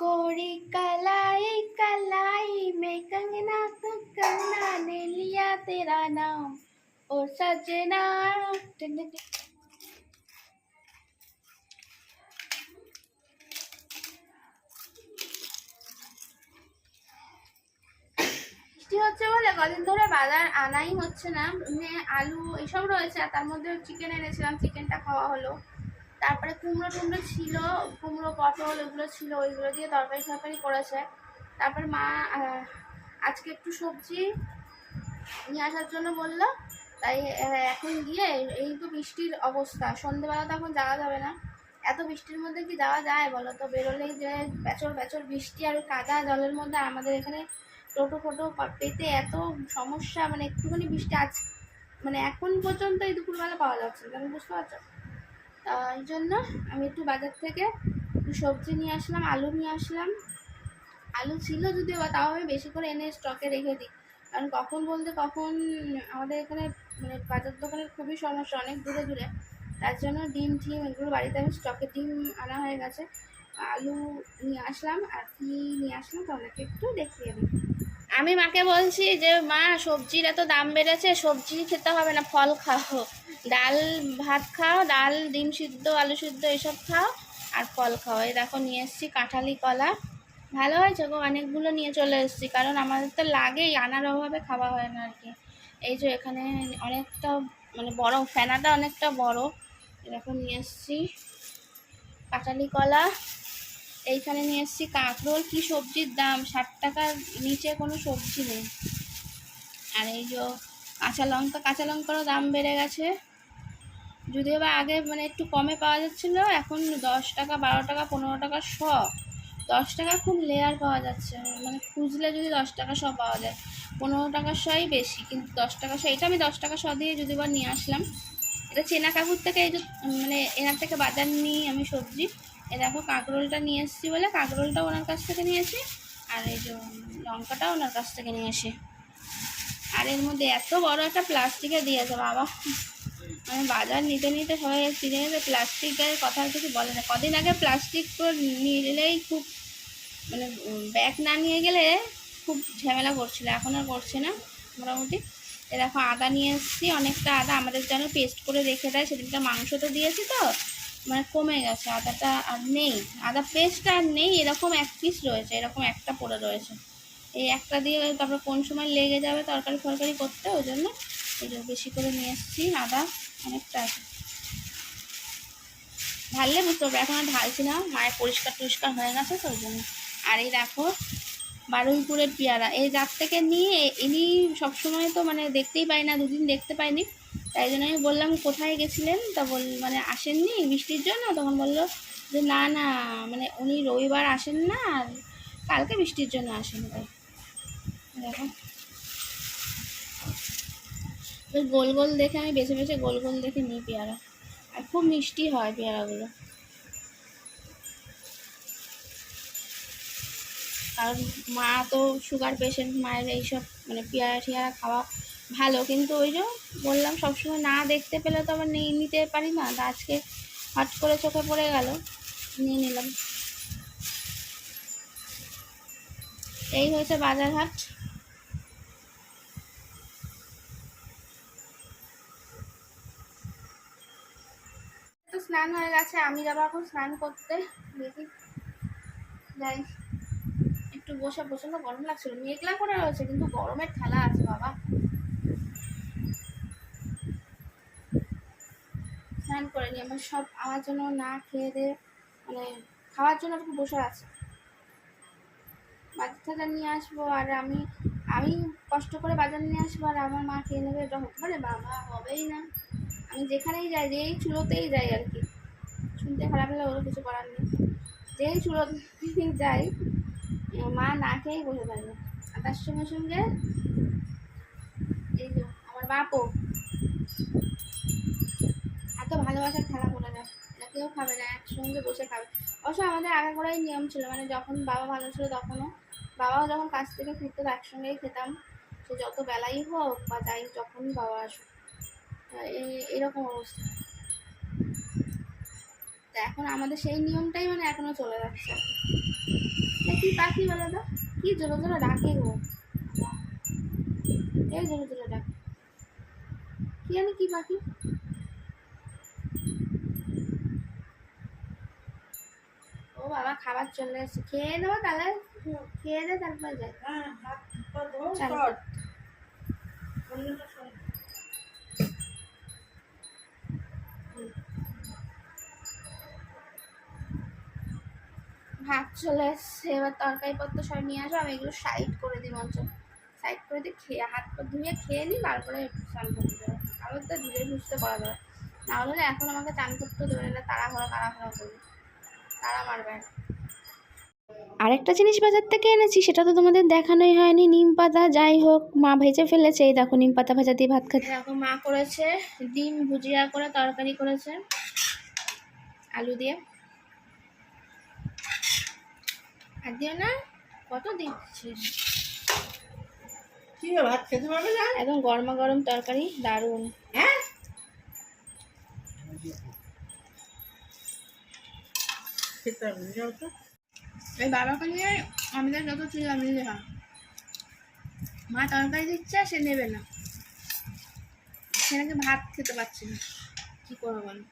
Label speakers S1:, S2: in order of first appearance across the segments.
S1: गोरी कलाई कलाई में कंगना तो कंगना ने लिया तेरा नाम ओ सजना टिन टिन टिन। বৃষ্টি হচ্ছে বলে কদিন ধরে বাজার আনাই হচ্ছে না মানে আলু এসব রয়েছে আর তার মধ্যে চিকেন এনেছিলাম চিকেনটা খাওয়া হলো তারপরে কুমড়ো টুমড়ো ছিল, কুমড়ো, পটল এগুলো ছিল, ওইগুলো দিয়ে তরকারি ফরকারি করেছে। তারপর মা আজকে একটু সবজি নিয়ে আসার জন্য বলল, তাই এখন গিয়ে এই তো বৃষ্টির অবস্থা, সন্ধেবেলা তো এখন যাওয়া যাবে না। এত বৃষ্টির মধ্যে কি যাওয়া যায় বলো তো? বেরোলেই যে বেচর বেচর বৃষ্টি আর কাদা জলের মধ্যে আমাদের এখানে টোটো ফোটো পেতে এত সমস্যা মানে একটুখানি বৃষ্টি আজ মানে এখন পর্যন্ত এই দুপুরবেলা পাওয়া যাচ্ছে না, তুমি বুঝতে পারছ? তাই জন্য আমি একটু বাজার থেকে একটু সবজি নিয়ে আসলাম, আলু নিয়ে আসলাম। আলু ছিল যদিও বা তাও আমি বেশি করে এনে স্টকে রেখে দিই। কারণ কখন বলতে কখন আমাদের এখানে মানে বাজার দোকানের খুবই সমস্যা, অনেক দূরে দূরে। তার জন্য ডিম, টিম এগুলো বাড়িতে আমি স্টকে ডিম আনা হয়ে গেছে। আলু নিয়ে আসলাম, আর কি নিয়ে আসলাম তোমাদেরকে একটু দেখিয়ে দিই। আমি মাকে বলছি যে, মা, সবজির এত দাম বেড়েছে, সবজি খেতে হবে না, ফল খাও। ডাল ভাত খাও, ডাল, ডিম সিদ্ধ, আলু সিদ্ধ, এসব খাও আর ফল খাও। এই দেখো, নিয়ে এসেছি কাঁঠালি কলা। ভালো হয়েছে গো, অনেকগুলো নিয়ে চলে এসেছি, কারণ আমাদের তো লাগেই, আনার অভাবে খাওয়া হয় না আর কি এই যে এখানে অনেকটা মানে বড়, ফেনাটা অনেকটা বড়। এরকম নিয়ে এসেছি কাঁঠালি কলা। এইখানে নিয়ে এসেছি কাঁকরোল। কি সবজির দাম? ষাট টাকার নিচে কোনো সবজি নেই। আর এই যে কাঁচা লঙ্কা, কাঁচা লঙ্কারও দাম বেড়ে গেছে। যদিও বা আগে মানে একটু কমে পাওয়া যাচ্ছিল, এখন দশ টাকা, বারো টাকা, পনেরো টাকা শ। দশ টাকা খুব লেয়ার পাওয়া যাচ্ছে মানে খুঁজলে যদি দশ টাকা শ পাওয়া যায়। পনেরো টাকা শই বেশি, কিন্তু দশ টাকা শ, এটা আমি দশ টাকা শ দিয়ে যদি বা নিয়ে আসলাম। এটা চেনা কাকুর থেকে এই যে মানে এনার থেকে বাজার নিই আমি সবজি। এ দেখো কাঁকরোলটা নিয়ে এসেছি বলে কাঁকরোলটা ওনার কাছ থেকে নিয়ে নিয়েছি, আর এই যে লঙ্কাটা ওনার কাছ থেকে নিয়ে আসি। আর এর মধ্যে এত বড় একটা প্লাস্টিকে দিয়েছে, বাবা। মানে বাজার নিতে নিতে সবাই চিনে নেবে প্লাস্টিকের কথা কিছু বলে না। কদিন আগে প্লাস্টিক নিলেই খুব মানে ব্যাগ না নিয়ে গেলে খুব ঝামেলা করছিল। এখন আর করছে না, মোটামুটি। এ দেখো, আদা নিয়ে এসেছি, অনেকটা আদা। আমাদের যেন পেস্ট করে রেখে দেয় সেদিনটা মাংস তো দিয়েছি তো মানে কমে গেছে। আদাটা আর নেই। আদা পেস্ট আর নেই, এরকম এক পিস রয়েছে, এরকম একটা পড়ে রয়েছে। এই একটা দিয়ে তারপর কোন সময় লেগে যাবে তরকারি ফরকারি করতে, ওই জন্য এই যে বেশি করে নিয়ে এসেছি, আদা অনেকটা আছে। ঢাললে বুঝতে পারবে, এখন আর ঢালছি না, মায়ের পরিষ্কার টরিষ্কার হয়ে গেছে, তো ওই জন্য। আর এই দেখো, বারুইপুরের পেয়ারা, এই জাত থেকে নিয়ে ইনি সবসময় তো মানে দেখতেই পাই না, দুদিন দেখতে পাইনি। তাই জন্য আমি বললাম, কোথায় গেছিলেন? তা বল মানে আসেননি বৃষ্টির জন্য? তখন বলল যে, না না মানে উনি রবিবার আসেন না, আর কালকে বৃষ্টির জন্য আসেন। তাই। দেখো। ওই গোল গোল দেখে আমি বেছে বেছে গোল গোল দেখে নিই পেয়ারা। আর খুব মিষ্টি হয় পেয়ারাগুলো। কারণ মা তো সুগার পেশেন্ট মায়ের এইসব মানে পেয়ারা টিয়ারা খাওয়া ভালো। কিন্তু ওই যে বললাম, সবসময় না দেখতে পেলে তো আবার নিয়ে নিতে পারি না। তা আজকে হট করে চোখে পড়ে গেল, নিয়ে নিলাম। এই হয়েছে বাজার হাট স্নান হয়ে গেছে, আমি যাব এখন স্নান করতে। দেখি। যাই। একটু বসে প্রচণ্ড গরম লাগছিল। মেঘলা করে রয়েছে, কিন্তু গরমের ঠেলা আছে, বাবা। স্নান করে নি আমার সব আমার জন্য না খেয়ে দিয়ে মানে খাওয়ার জন্য একটু বসে আছে। থেকে নিয়ে আসব, আর আমি আমি কষ্ট করে বাজার নিয়ে আসব, আর আমার মা খেয়ে নেবে। এটা হতে পারে বাবা হবেই না। আমি যেখানেই যাই, যেই চুলোতেই যাই আর কি। শুনতে খারাপ হলে ওরও কিছু করার নেই। যেই চুলোতেই যাই, মা না খেয়েই বসে থাকে। আর তার সঙ্গে সঙ্গে এই যে আমার বাপও এত ভালোবাসার খেলা করে না এটা কেউ খাবে না, একসঙ্গে বসে খাবে। অবশ্য আমাদের আগে করাই নিয়ম ছিল মানে যখন বাবা ভালো ছিল তখনও। বাবাও যখন কাছ থেকে ফিরতো একসঙ্গেই খেতাম। সে যত বেলাই হোক বা যাই, যখনই বাবা আসুক। এরকম অবস্থা। তা এখন আমাদের সেই নিয়মটাই মানে এখনও চলে যাচ্ছে। কি পাখি বলো তো? কি জোরে জোরে ডাকে গো? এই জোরে জোরে ডাকে। কি জানি কি পাখি? ও বাবা খাবার চলে এসেছে। খেয়ে নেব তাহলে? খেয়ে দে তারপর যাই
S2: হ্যাঁ হাত পা ধোও,
S1: চালু
S2: কর।
S1: কর।
S2: অন্যটা শোন।
S1: ভাত চলে এসছে এবার তরকারি পত্র সব নিয়ে আসো আমি এগুলো সাইড করে দিই মঞ্চ সাইড করে দিয়ে খেয়ে হাত পা ধুয়ে খেয়ে নিই তারপরে স্নান করতে যাব। তাহলে তো ধীরে সুস্থে করা যাবে। না হলে এখন আমাকে চান করতে দেবে না তাড়াহুড়া তাড়াহুড়া করবে। তারা মারবে।
S3: আরেকটা জিনিস বাজার থেকে এনেছি সেটা তো তোমাদের দেখানোই হয়নি। নিম পাতা যাই হোক মা ভেজে ফেলেছে এই দেখো নিম পাতা ভাজা দিয়ে ভাত খাচ্ছি।
S1: এরকম মা করেছে ডিম ভুজিয়া করে তরকারি করেছে আলু দিয়ে। আর দিও না কত দিচ্ছে
S2: কি ভাত খেতে পারবে না?
S1: একদম গরমা গরম তরকারি দারুণ।
S2: হ্যাঁ? খেতে না, যাও তো।
S1: এই বাবাকে নিয়ে আমাদের যত ছিল আমি দেখা মা তরকারি দিচ্ছে সে নেবে না। সে নাকি ভাত খেতে পারছে না। কী করব বলো?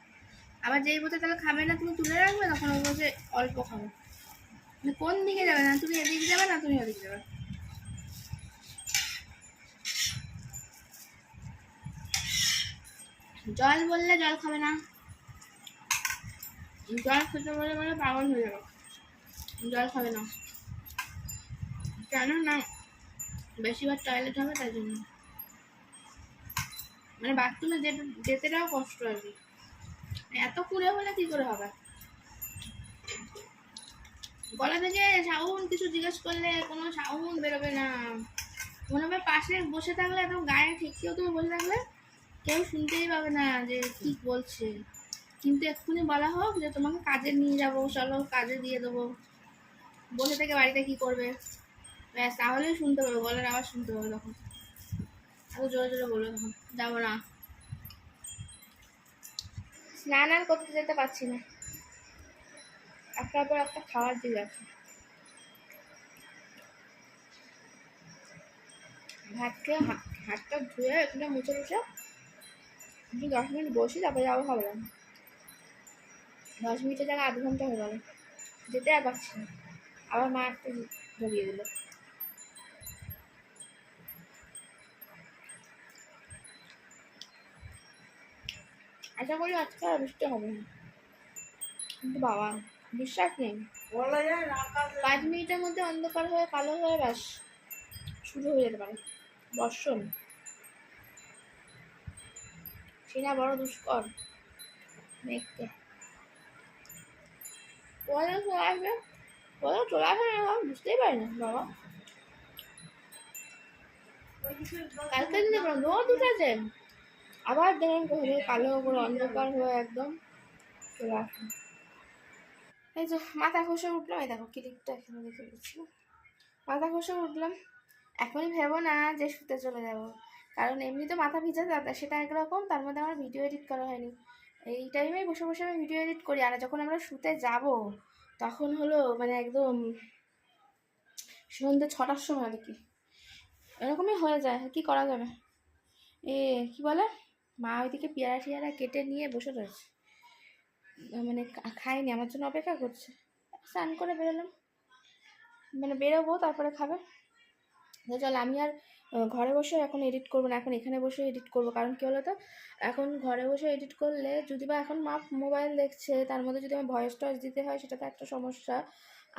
S1: আবার যেই বলতে তাহলে খাবে না তুমি তুলে রাখবে তখন ও বলছে অল্প খাব। কোন দিকে যাবে? না, তুমি এদিকে যাবে না তুমি ওদিকে যাবে? জল বললে জল খাবে না। জল খেতে বলে বলে পাগল হয়ে যাবে। জল খাবে না। কেন না? বেশিবার টয়লেট হবে তাই জন্য। মানে বাথরুমে যেতে যেতেটাও কষ্ট আর কি এত কুড়ে হলে কি করে হবে? গলা থেকে সাউন্ড কিছু জিজ্ঞেস করলে কোনো সাউন্ড বেরোবে না। মনে হবে পাশে বসে থাকলে একদম গায়ে ঠেকিয়েও তুমি বসে থাকলে কেউ শুনতেই পাবে না যে কি বলছে। কিন্তু এক্ষুনি বলা হোক যে তোমাকে কাজে নিয়ে যাব, চলো কাজে দিয়ে দেবো। বসে থেকে বাড়িতে কি করবে? ব্যাস, তাহলেই শুনতে পাবে, গলার আওয়াজ শুনতে পাবে তখন। আরও জোরে জোরে বলবে তখন, যাব না। স্নান আর করতে যেতে পারছি না। একটার পর একটা খাওয়ার দিয়ে যাচ্ছে ভাত খেয়ে হাতটা ধুয়ে এখানে মুছে মুছে একটু দশ মিনিট বসি, তারপরে যাব ভাবলাম। দশ মিনিটের জায়গায় আধ ঘণ্টা হয়ে গেল। যেতে আর পারছি না। আবার মা একটা ধরিয়ে দিল। আশা করি আজকে আর বৃষ্টি হবে না। কিন্তু বাবা বিশ্বাস? নেই পাঁচ মিনিটের মধ্যে অন্ধকার হয়ে কালো হয়ে ব্যাস শুরু হয়ে যেতে পারে। বর্ষণ। সেটা বড় দুষ্কর। দেখতে পরে চলে আসবে? পরে চলে আসবে না বুঝতেই পারি না বাবা। কালকে দিনে রোদ উঠেছে। আবার দেখেন কালো করে অন্ধকার হয়ে একদম চলে আসবে। এই যে মাথা ঘষে উঠলাম, এই দেখো ক্লিপটা এখানে রেখে দিচ্ছি। মাথা ঘষে উঠলাম। এখনই ভেবো না যে শুতে চলে যাব। কারণ এমনি তো মাথা ভিজা সেটা একরকম, তার মধ্যে আমার ভিডিও এডিট করা হয়নি। এই টাইমেই বসে বসে আমি ভিডিও এডিট করি, আর যখন আমরা শুতে যাব, তখন হলো মানে একদম সন্ধ্যে ছটার সময় আর কি। এরকমই হয়ে যায় কি করা যাবে? এ, কি বলে? মা ওইদিকে পেয়ারা টিয়ারা কেটে নিয়ে বসে রয়েছে। মানে খায়নি আমার জন্য অপেক্ষা করছে। স্নান করে বেরোলাম। মানে বেরোবো, তারপরে খাবে। তো চল, আমি আর ঘরে বসে এখন এডিট করব না, এখন এখানে বসে এডিট করব। কারণ কী বলো তো এখন ঘরে বসে এডিট করলে যদি বা এখন মা মোবাইল দেখছে, তার মধ্যে যদি আমার ভয়েস টয়েস দিতে হয়, সেটা তো একটা সমস্যা।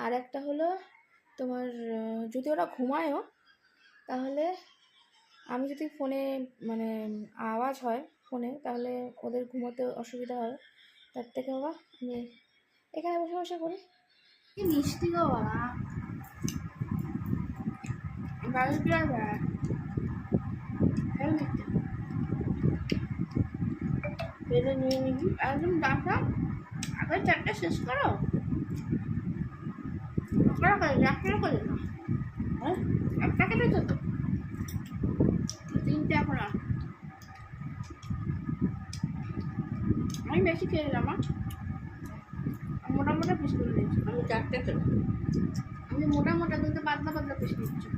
S1: আর একটা হলো তোমার যদি ওরা ঘুমায়ও, তাহলে আমি যদি ফোনে মানে আওয়াজ হয়, ফোনে, তাহলে ওদের ঘুমোতে অসুবিধা হয়। তার থেকে বাবা আমি এখানে বসে বসে করি মিষ্টি বাবা। পেরে নিয়ে নিবি। একদম ডাকা আগে চারটা শেষ করো। করা করে করে না হ্যাঁ? একটা কেটেছো তো। তিনটে এখন আমি বেশি খেয়ে নিলাম মোটামোটা পিস করে দিয়েছি।
S2: আমি চারটে খেলাম।
S1: আমি মোটা মোটা পাতলা পাতলা পিস দিচ্ছি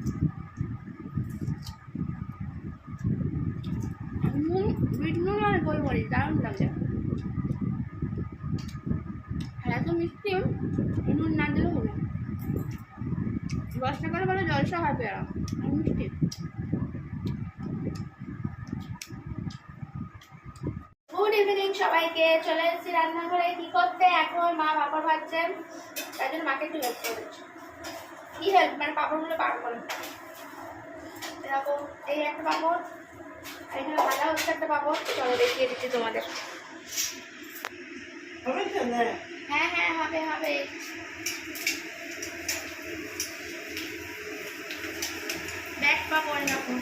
S1: নুন বিট নুন আর গোলমরিচ দারুণ লাগে। আর এত মিষ্টি নুন না দিলেও হবে দশ টাকার বলে জলসা হবে আর মিষ্টি। ইভিনিং সবাইকে চলে এসেছি রান্নাঘরে। কি করতে এখন মা পাপড় ভাজছেন তাই জন্য মাকে একটু হেল্প করে কি হেল্প মানে পাপড়গুলো বার করে এরকম এই একটা পাপড় আর এখানে ভাজা হচ্ছে একটা পাপড়। চলো দেখিয়ে দিচ্ছি তোমাদের। হ্যাঁ হ্যাঁ হবে হবে। ব্যাগ পাপড় এরকম।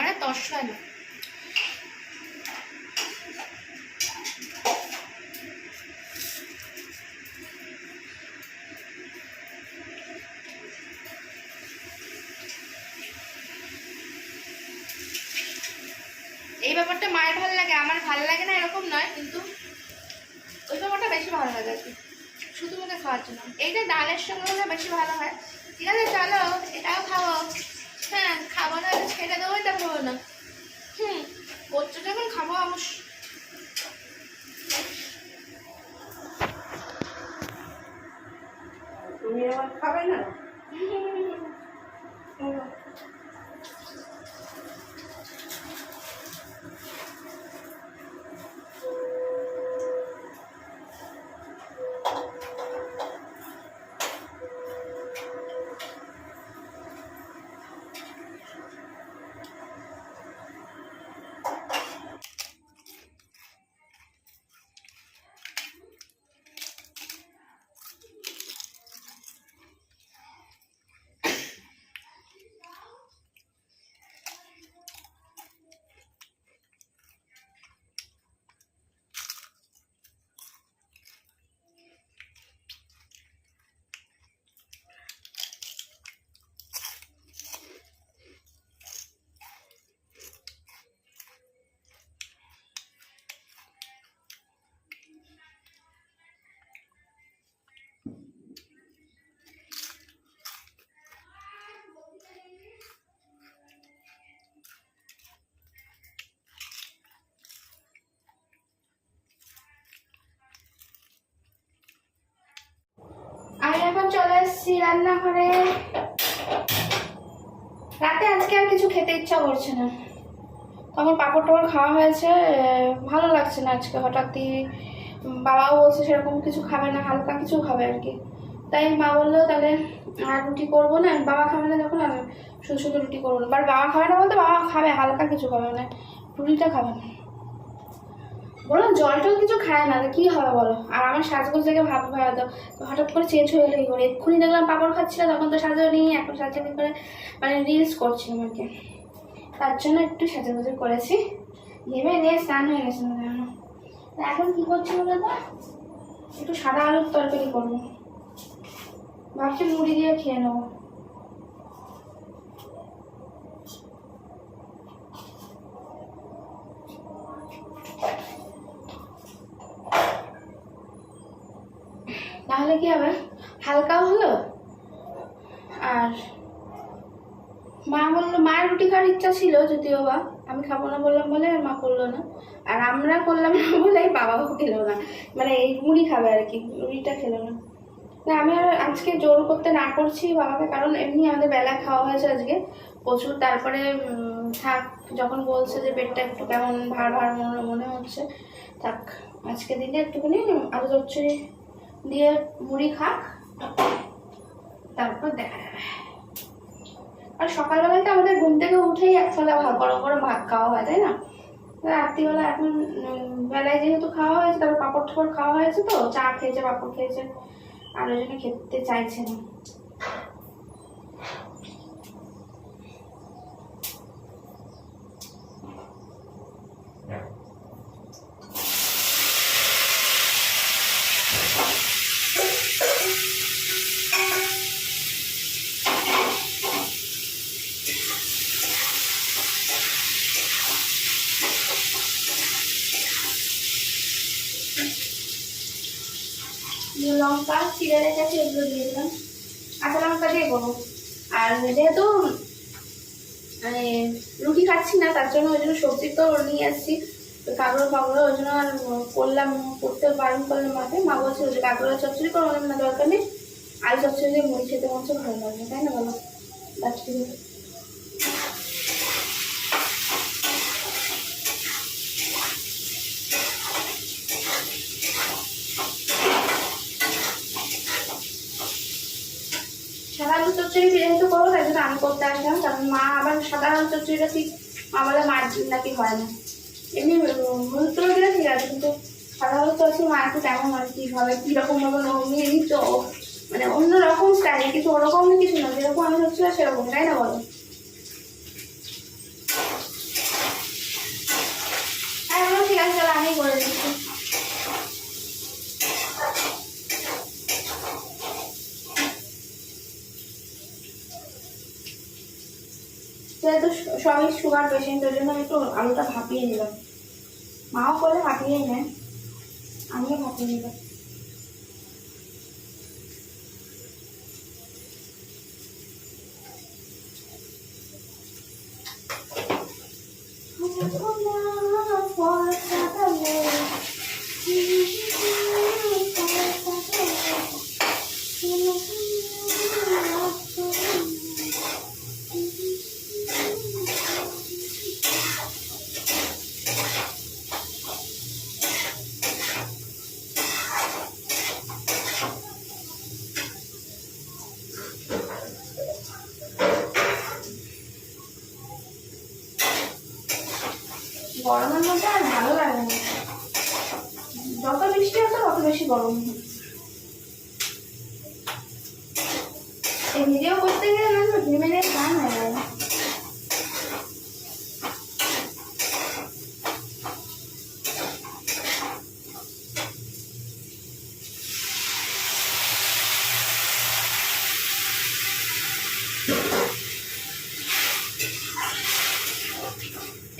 S1: আমার আর তস এই ব্যাপারটা মায়ের ভালো লাগে, আমার ভালো লাগে না এরকম নয়, কিন্তু ওই ব্যাপারটা বেশি ভালো লাগে আর কি। শুধু মুখে খাওয়ার জন্য। এইটা ডালের সঙ্গে বেশি ভালো হয়। ঠিক আছে, চলো, এটাও খাব হ্যাঁ খাবার আগে ছেড়ে দেবো, এটা খাব না। হুম করছ যখন খাব আমার
S2: তুমি আবার খাবে না
S1: আমি এখন চলে এসেছি রান্নাঘরে। রাতে আজকে আর কিছু খেতে ইচ্ছা করছে না। তখন পাঁপড় টাপড় খাওয়া হয়েছে, ভালো লাগছে না আজকে। হঠাৎই বাবাও বলছে সেরকম কিছু খাবে না, হালকা কিছু খাবে আর কি। তাই মা বলল, তাহলে আর রুটি করব না। বাবা খাবে না যখন, আর শুধু শুধু রুটি করব না। বাট বাবা খাবে না বলতে, বাবা খাবে, হালকা কিছু খাবে না রুটিটা খাবে না। বলো জল টল কিছু খায় না কি হবে বলো? আর আমার সাজগোজ দেখে ভাব হয়তো, হঠাৎ করে চেঞ্জ হয়ে গেলো করে এক্ষুনি দেখলাম পাপড় খাচ্ছিল, তখন তো সাজাও নেই, এখন সাজানি করে মানে রিলস করছিলাম আর কি তার জন্য একটু সাজাগুজি করেছি। ভেবে নিয়ে স্নান হয়ে গেছে তা এখন কি করছি বলো তো? একটু সাদা আলুর তরকারি করব। ভাবছি মুড়ি দিয়ে খেয়ে নেব। তাহলে কি হবে হালকাও হলো? আর মা বলল মায়ের রুটি খাওয়ার ইচ্ছা ছিল যদিও বা। আমি খাব না বললাম বলে মা করল না। আর আমরা করলাম না বলে বাবাও খেলো না। মানে এই মুড়ি খাবে আর কি, রুটিটা খেলো না। না, আমি আর আজকে জোর করতে না করছি বাবাকে, কারণ এমনি আমাদের বেলা খাওয়া হয়েছে আজকে। প্রচুর, তারপরে থাক, যখন বলছে যে পেটটা একটু কেমন ভার ভার মনে মনে হচ্ছে, থাক, আজকে দিনে একটুখানি আলু চচ্চড়ি দিয়ে মুড়ি খাক, তারপর দেখা যাবে। আর সকালবেলায় তো আমাদের ঘুম থেকে উঠেই এক ফলা ভাত, গরম গরম ভাত খাওয়া হয়, তাই না? রাত্রিবেলা এখন বেলায় যেহেতু খাওয়া হয়েছে, তারপর পাঁপড় ঠাপড় খাওয়া হয়েছে তো, চা খেয়েছে, পাঁপড় খেয়েছে, আর ওই জন্য খেতে চাইছে না। লঙ্কা চিড়ে রেখেছি এগুলো দিয়ে দিলাম। কাঁচা লঙ্কা দিয়ে করব আর যেহেতু মানে রুটি খাচ্ছি না, তার জন্য ওই জন্য সবজি তো নিয়ে আসছি। তো কাঁকড়ো ওই জন্য আর করলাম, করতে বারণ করলাম মাকে। মা বলছে যে কাঁকড়ো চচ্চড়ি করব না দরকার নেই। আলু চচ্চড়ি দিয়ে মুড়ি খেতে মনে ভালো লাগবে তাই না বলো রাত্রি সাদা আলু চচ্চড়ি আমি করতে আসলাম কারণ মা আবার আলু চচ্চড়িটা ঠিক বলে মার নাকি হয় না। এমনি করে দিলে ঠিক আছে, কিন্তু সাধারণত চচ্চড়ি মা একটু কেমন হয় কি হবে কীরকম ভাবে নিয়ে নিচ্ছ মানে অন্য রকম স্টাইল কিছু ওরকম কিছু না, যেরকম আমি হচ্ছিল সেরকম, তাই না বলো? হ্যাঁ ঠিক আছে চলো আমি করে দিচ্ছি। যেহেতু সবাই সুগার পেশেন্ট ওই জন্য একটু আলুটা ভাপিয়ে নিলাম। মাও বলে ভাপিয়েই নেন। আমিও ভাপিয়ে নিলাম। গরমের মধ্যে আর ভালো লাগে না। যত বৃষ্টি হতো তত বেশি গরম হয় এই ভিডিও করতে গেলে না ঘেমে গিয়ে গান হয়ে যায়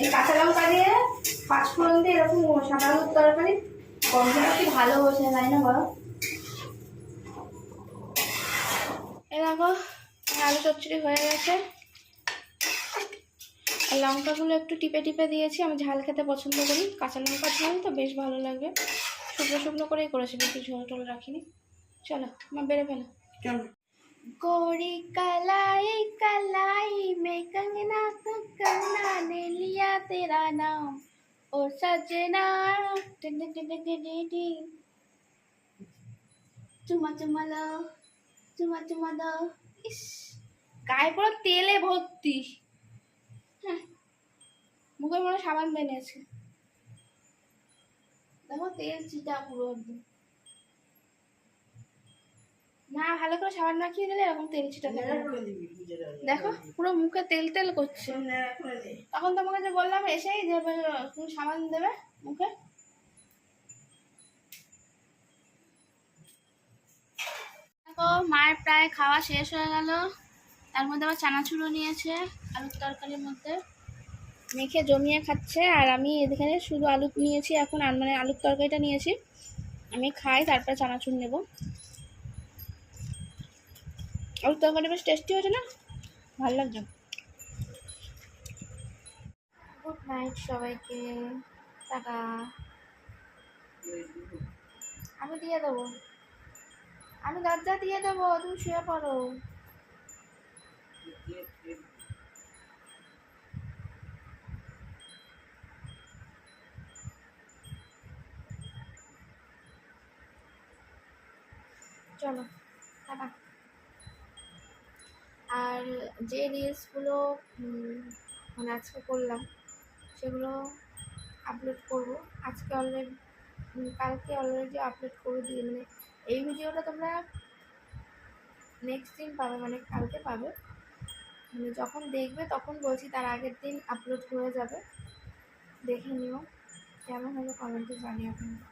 S1: এই কাঁচা লঙ্কা দিয়ে পাঁচ ফোড়ন দিয়ে এরকম সাদা আলুর তরকারি গন্ধটা কি ভালো বসে তাই না বলো এ দেখো আলু চচ্চড়ি হয়ে গেছে আর লঙ্কাগুলো একটু টিপে টিপে দিয়েছি আমি ঝাল খেতে পছন্দ করি কাঁচা লঙ্কা ঝাল তো বেশ ভালো লাগবে শুকনো শুকনো করেই করেছি বেশি ঝোল টোল রাখিনি চলো মা বেড়ে ফেলো
S2: চলো
S1: गोरी कलाई कलाई में कंगना तो कंगना ने लिया तेरा नाम ও সাজনা চুমা চুমা দাও চুমা চুমা দাও ইস, গায়ে পুরো তেলে ভর্তি। হ্যাঁ মুখের মনে সাবান বেনেছে দেখো তেল চিটা পুরো একদম। না ভালো করে সাবান মাখিয়ে দিলে এরকম তেল ছিটা থাকে।
S2: দিবি।
S1: দেখো পুরো মুখে তেল তেল করছে। তখন তোমাকে যে বললাম এসেই যে তুমি সাবান দেবে মুখে। দেখো মায়ের প্রায় খাওয়া শেষ হয়ে গেল। তার মধ্যে আবার চানাচুরো নিয়েছে আলুর তরকারির মধ্যে। মেখে জমিয়ে খাচ্ছে আর আমি এখানে শুধু আলু নিয়েছি এখন আর মানে আলুর তরকারিটা নিয়েছি। আমি খাই তারপরে চানাচুর নেব। আলুর তরকারি বেশ টেস্টি হয়েছে না ভালো লাগছে গুড নাইট সবাইকে। টাটা। আমি দিয়ে দেবো। আমি দরজা দিয়ে দেবো, তুমি শুয়ে পড়ো। চলো, টাটা। আর যে রিলসগুলো মানে আজকে করলাম, সেগুলো আপলোড করব। আজকে অলরেডি কালকে অলরেডি আপলোড করে দিয়ে মানে এই ভিডিওটা তোমরা নেক্সট দিন পাবে মানে কালকে পাবে। মানে যখন দেখবে তখন বলছি তার আগের দিন আপলোড হয়ে যাবে। দেখে নিও। কেমন হলো কমেন্টে জানিও কিন্তু।